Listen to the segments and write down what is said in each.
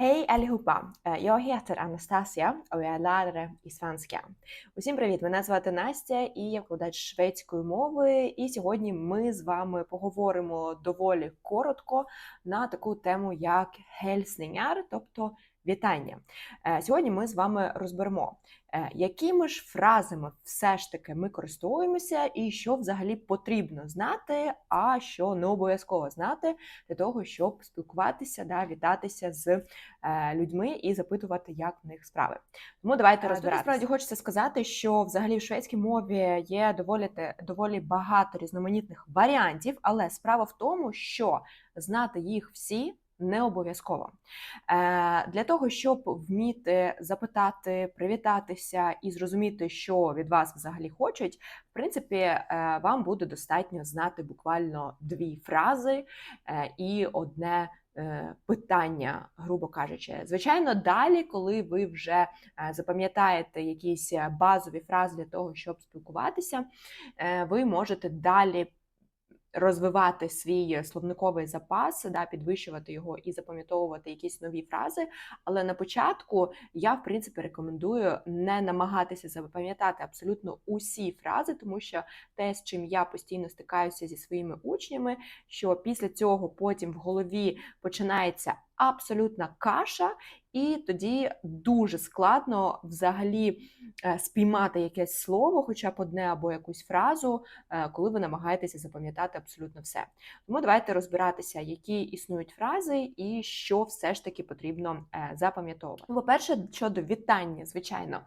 Hej allihopa! Eh, Jag heter Anastasia och jag är lärare i svenska. Усім привіт! Мене звати Настя і я викладач шведської мови. І сьогодні ми з вами поговоримо доволі коротко на таку тему, як гельсненяр, тобто вітання. Е, Сьогодні ми з вами розберемо, е, якими ж фразами все ж таки ми користуємося, і що взагалі потрібно знати, а що не обов'язково знати для того, щоб спілкуватися, да, вітатися з е, людьми і запитувати, як в них справи. Тому давайте розбиратися. Насправді хочеться сказати, що взагалі в шведській мові є доволі доволі багато різноманітних варіантів, але справа в тому, що знати їх всі. Не обов'язково Е, для того, щоб вміти запитати, привітатися і зрозуміти, що від вас взагалі хочуть, в принципі, е, вам буде достатньо знати буквально дві фрази е, і одне питання, грубо кажучи. Звичайно, далі, коли ви вже запам'ятаєте якісь базові фрази для того, щоб спілкуватися, ви можете далі. Розвивати свій словниковий запас, да, підвищувати його і запам'ятовувати якісь нові фрази. Але на початку я, в принципі, рекомендую не намагатися запам'ятати абсолютно усі фрази, тому що те, з чим я постійно стикаюся зі своїми учнями, що після цього потім в голові починається абсолютна каша, і тоді дуже складно взагалі е, спіймати якесь слово, хоча б одне або якусь фразу, е, коли ви намагаєтеся запам'ятати абсолютно все. Тому давайте розбиратися, які існують фрази і що все ж таки потрібно е, запам'ятовувати. Ну, По-перше, щодо вітання, звичайно,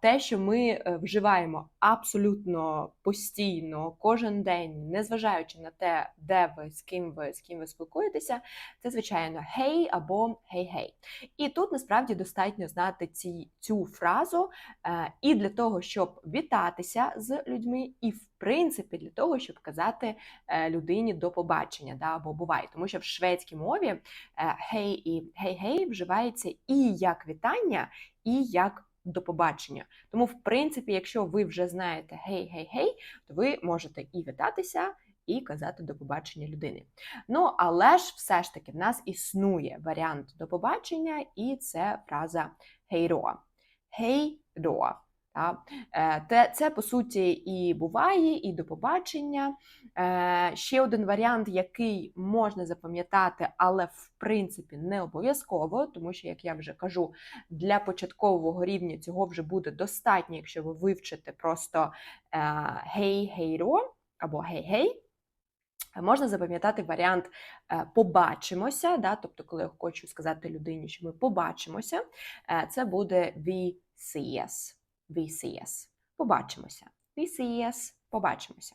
те, що ми вживаємо абсолютно постійно, кожен день, незважаючи на те, де ви, з ким ви, з ким ви спілкуєтеся, це звичайно гей або гей-гей. І тут насправді достатньо знати ці, цю фразу е, і для того, щоб вітатися з людьми, і в принципі для того, щоб казати е, людині до побачення да, або бувай. Тому що в шведській мові е, гей і гей-гей вживається і як вітання, і як до побачення. Тому, в принципі, якщо ви вже знаєте гей-гей-гей, то ви можете і вітатися, і казати до побачення людини. Ну, але ж все ж таки в нас існує варіант до побачення, і це фраза гейро. Гейро. Та? Е, це по суті і буває, і до побачення. Е, Ще один варіант, який можна запам'ятати, але в принципі не обов'язково, тому що, як я вже кажу, для початкового рівня цього вже буде достатньо, якщо ви вивчите просто е, гей, гейро або гей-гей. Можна запам'ятати варіант е, побачимося, да? тобто, коли я хочу сказати людині, що ми побачимося, е, це буде we see us. We see us. Побачимося. We see us. Побачимося.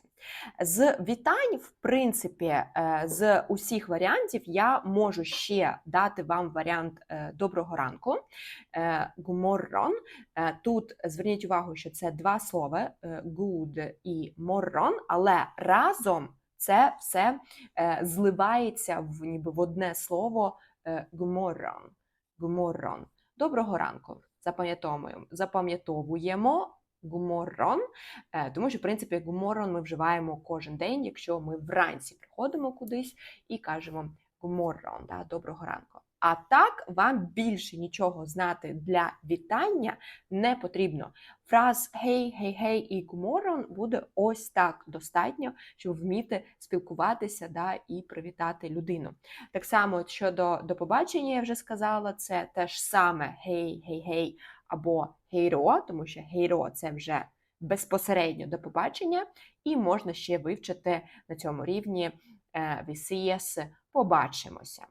З вітань, в принципі, е, з усіх варіантів я можу ще дати вам варіант е, доброго ранку. Е, Гуморрон. Тут зверніть увагу, що це два слова good і morron, але разом це все е, зливається в ніби в одне слово е, Гморон. Гуморрон. Доброго ранку. Запам'ятовуємо. Запам'ятовуємо гуморон, е, тому що, в принципі, гуморон ми вживаємо кожен день, якщо ми вранці приходимо кудись і кажемо гуморон, да, доброго ранку. А так вам більше нічого знати для вітання не потрібно. Фраз гей, гей, гей і гуморрон буде ось так достатньо, щоб вміти спілкуватися да, і привітати людину. Так само щодо до побачення, я вже сказала, це те ж саме гей, гей, гей або гейро, тому що гейро це вже безпосередньо до побачення, і можна ще вивчити на цьому рівні е, VCS побачимося.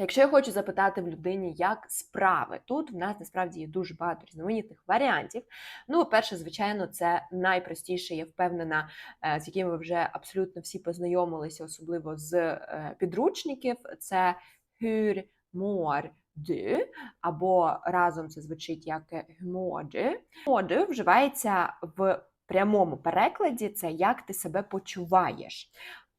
Якщо я хочу запитати в людині, як справи, тут в нас насправді є дуже багато різноманітних варіантів. Ну, перше, звичайно, це найпростіше, я впевнена, е, з якими ви вже абсолютно всі познайомилися, особливо з е, підручників. Це hur mår du, або разом це звучить як hur du. Вживається в прямому перекладі, це як ти себе почуваєш.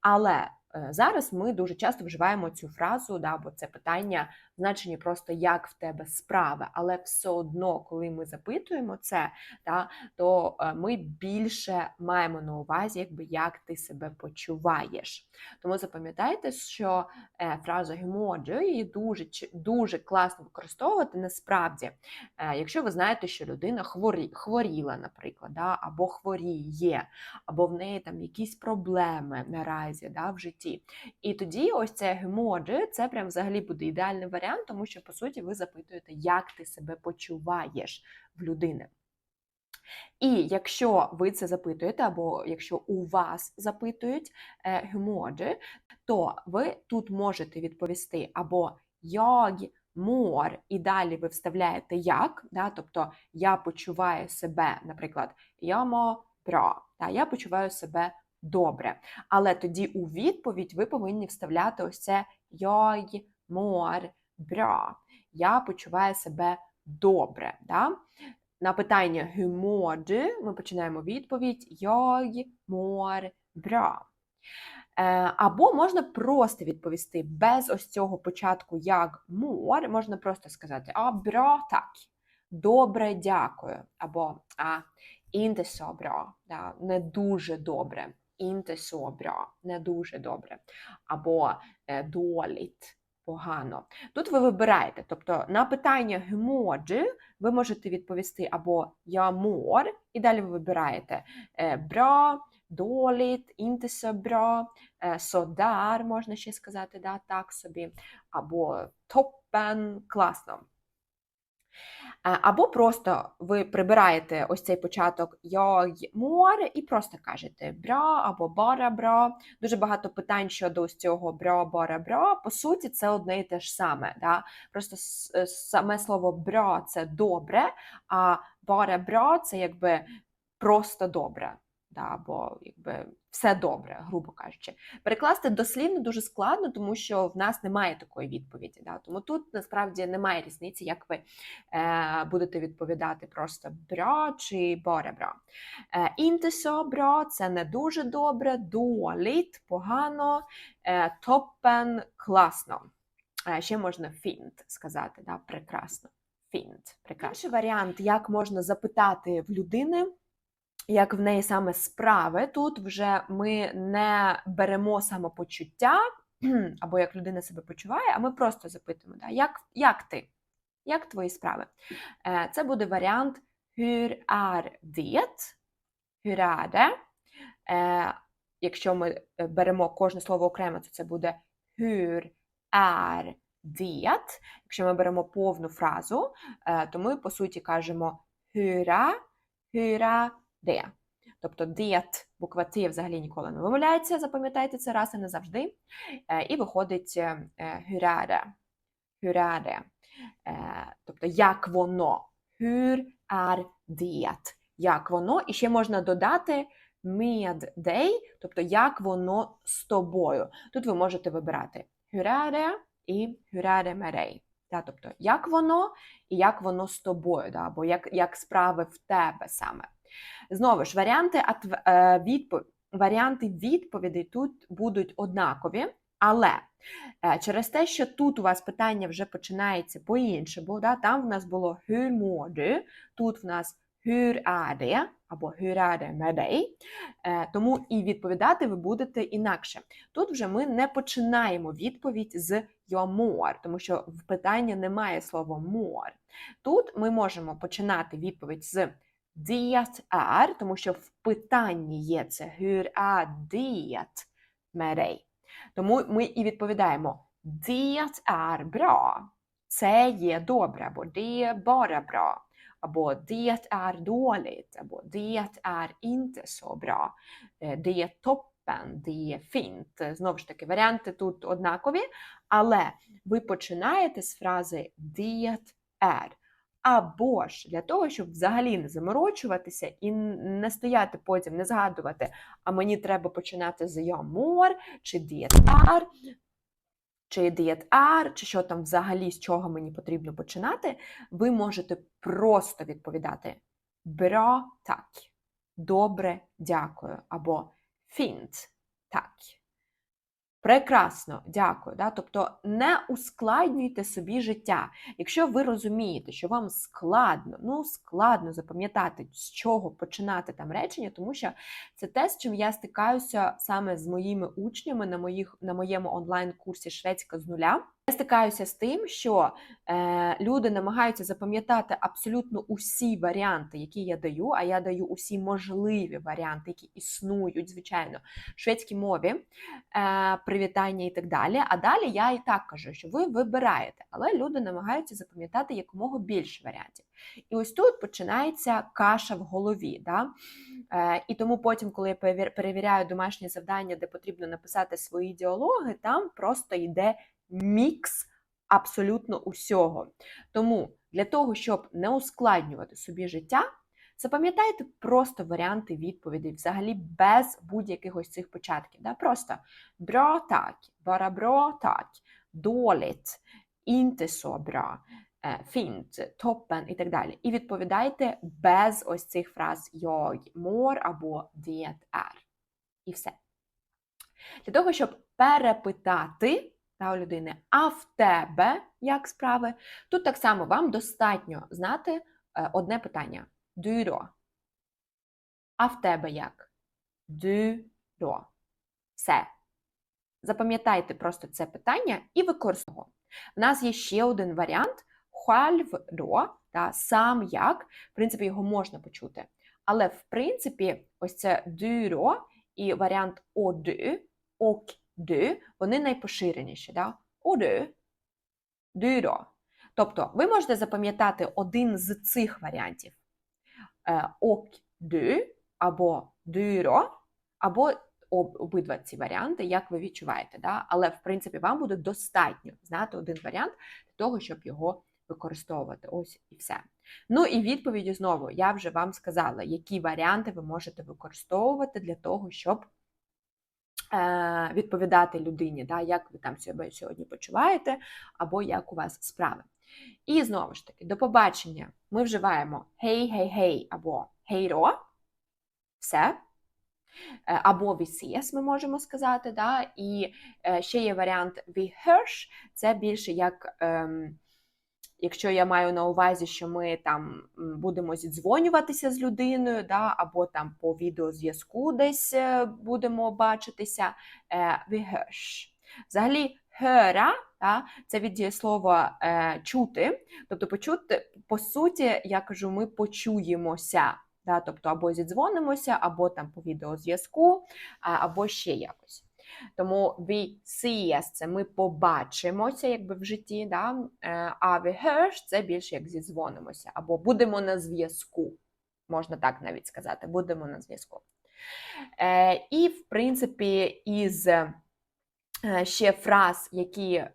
Але зараз ми дуже часто вживаємо цю фразу, да, бо це питання значенні просто як в тебе справи, але все одно, коли ми запитуємо це, та, то е, ми більше маємо на увазі, якби як ти себе почуваєш. Тому запам'ятайте, що е, фраза гемоджі її дуже дуже класно використовувати насправді, е, якщо ви знаєте, що людина хворі, хворіла, наприклад, да, або хворіє, або в неї там якісь проблеми наразі да, в житті. І тоді ось це гемоджі, це прям взагалі буде ідеальний варіант, тому що, по суті, ви запитуєте, як ти себе почуваєш в людини. І якщо ви це запитуєте, або якщо у вас запитують гемоджі, то ви тут можете відповісти або jag mår, і далі ви вставляєте як, да, тобто я почуваю себе, наприклад, я мо бра, да, я почуваю себе добре. Але тоді у відповідь ви повинні вставляти ось це jag mår bra. Я почуваю себе добре. Да? На питання hur ми починаємо відповідь jag mår bra. Е, або можна просто відповісти без ось цього початку як мор, можна просто сказати а бра так. Добре, дякую. Або а inte så да, не дуже добре. Inte så не дуже добре. Або е, dåligt, погано. Тут ви вибираєте, тобто на питання гемоджі ви можете відповісти або я мор, і далі ви вибираєте е, бра, доліт, інтеса бра, содар, можна ще сказати, да, так собі, або топен, класно. Або просто ви прибираєте ось цей початок jag mår і просто кажете бра або бара бра. Дуже багато питань щодо ось цього бра бара бра. По суті, це одне і те ж саме. Да? Просто е, саме слово бра це добре, а бара бра це якби просто добре да, або якби все добре, грубо кажучи. Перекласти дослівно дуже складно, тому що в нас немає такої відповіді. Да. Тому тут насправді немає різниці, як ви е, будете відповідати просто бра чи боре бра. Інтесо бра це не дуже добре, дуаліт погано, е, топен класно. Е, ще можна фінт сказати, да, прекрасно. Фінт. Прекрасний варіант, як можна запитати в людини як в неї саме справи, тут вже ми не беремо самопочуття, або як людина себе почуває, а ми просто запитуємо, да, як як ти? Як твої справи? Е, це буде варіант Hur är det? Hur är? Е, якщо ми е, беремо кожне слово окремо, то це буде Hur är det? Якщо ми беремо повну фразу, то ми, по суті, кажемо Hyra, hyra де. Тобто дієт, буква Т взагалі ніколи не вимовляється, запам'ятайте це раз і не завжди. Е, і виходить гюряде. Гюряде. Тобто, як воно. Hur är det? Як воно? І ще можна додати med dig, тобто як воно з тобою. Тут ви можете вибирати hur і hur är det Тобто, як воно і як воно з тобою, да? або як, як справи в тебе саме. Знову ж, варіанти е, відпов... варіанти відповідей тут будуть однакові, але е, через те, що тут у вас питання вже починається по-іншому, да? там в нас було hur тут в нас det, або hur är det med dig, е, тому і відповідати ви будете інакше. Тут вже ми не починаємо відповідь з mår, тому що в питанні немає слова mår. Тут ми можемо починати відповідь з Det är, тому що в питанні є це hur är det med dig? Тому ми і відповідаємо Det är bra. Це є добре, або det är bara bra. Або det är dåligt, або det är inte så bra. Det är toppen, det är fint. Знову ж таки, варіанти тут однакові, але ви починаєте з фрази det är. Або ж для того, щоб взагалі не заморочуватися і не стояти потім, не згадувати, а мені треба починати з йомор, чи дієтар, чи дієтар, чи що там взагалі з чого мені потрібно починати, ви можете просто відповідати бра так, добре, дякую, або фінт так. Прекрасно, дякую. Да? Тобто не ускладнюйте собі життя. Якщо ви розумієте, що вам складно, ну складно запам'ятати, з чого починати там речення, тому що це те, з чим я стикаюся саме з моїми учнями на моїх на моєму онлайн-курсі Шведська з нуля. Стикаюся з тим, що е, люди намагаються запам'ятати абсолютно усі варіанти, які я даю, а я даю усі можливі варіанти, які існують, звичайно, в шведській мові, е, привітання і так далі. А далі я і так кажу, що ви вибираєте, але люди намагаються запам'ятати якомога більше варіантів. І ось тут починається каша в голові. Да? Е, і тому потім, коли я перевіряю домашнє завдання, де потрібно написати свої діалоги, там просто йде мікс абсолютно усього. Тому для того, щоб не ускладнювати собі життя, запам'ятайте просто варіанти відповідей, взагалі без будь-яких ось цих початків. Да? Просто бра так, bara bra так, dåligt, inte så bra, fint, і так далі. І відповідайте без ось цих фраз jag mår або det är. І все. Для того, щоб перепитати та у людини, а в тебе як справи? Тут так само вам достатньо знати е, одне питання: дюро. А в тебе як? Дюро. Все. Запам'ятайте просто це питання і використовуйте. У нас є ще один варіант хальвро, та сам як. В принципі, його можна почути. Але, в принципі, ось це дюро і варіант оду, ок du, вони найпоширеніші. Да? Du, du. Тобто ви можете запам'ятати один з цих варіантів. Ок du або då, або обидва ці варіанти, як ви відчуваєте. Да? Але, в принципі, вам буде достатньо знати один варіант для того, щоб його використовувати. Ось і все. Ну і відповіді знову я вже вам сказала, які варіанти ви можете використовувати для того, щоб Е, відповідати людині, да, як ви там себе сьогодні почуваєте, або як у вас справи. І знову ж таки, до побачення ми вживаємо гей, гей, гей або гейро, все. Е, або VCS ми можемо сказати. Да? І е, ще є варіант we це більше як. Ем, Якщо я маю на увазі, що ми там будемо зідзвонюватися з людиною, да, або там по відеозв'язку десь е, будемо бачитися, vi Взагалі, höra, да, це від дієслова е, чути, тобто почути, по суті, я кажу, ми почуємося. Да, Тобто або зідзвонимося, або там по відеозв'язку, або ще якось. Тому we see us – це ми побачимося якби в житті, да? Е, а we hörs – це більше як зізвонимося, або будемо на зв'язку. Можна так навіть сказати, будемо на зв'язку. Е, І, в принципі, із е, ще фраз, які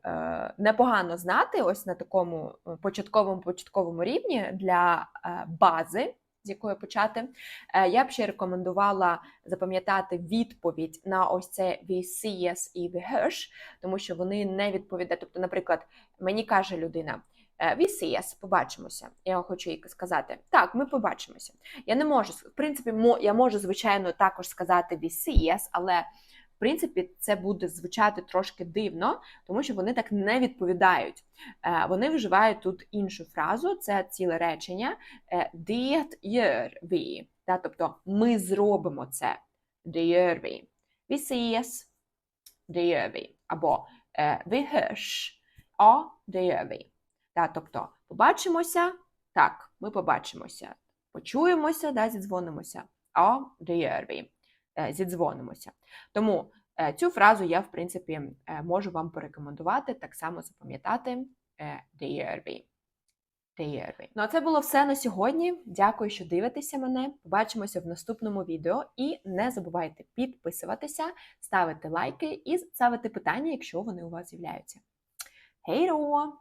непогано знати, ось на такому початковому початковому рівні для бази з якої почати, е, я б ще рекомендувала запам'ятати відповідь на ось це «we see yes» і «we тому що вони не відповідають. Тобто, наприклад, мені каже людина. «Е, we побачимося. Я хочу їй сказати, так, ми побачимося. Я не можу, в принципі, я можу, звичайно, також сказати see але в принципі, це буде звучати трошки дивно, тому що вони так не відповідають. Е, вони вживають тут іншу фразу, це ціле речення Det gör vi. Тобто ми зробимо це. Det gör vi. Ses. Det gör vi. Або vi hörs. Ja, det gör vi. Тобто побачимося. Так, ми побачимося. Почуємося, да, зідзвонимося. Ja, det gör. Е, зідзвонимося. Тому е, цю фразу я, в принципі, е, можу вам порекомендувати, так само запам'ятати DRV. DRV. Ну а це було все на сьогодні. Дякую, що дивитеся мене. Побачимося в наступному відео. І не забувайте підписуватися, ставити лайки і ставити питання, якщо вони у вас з'являються. Хейро!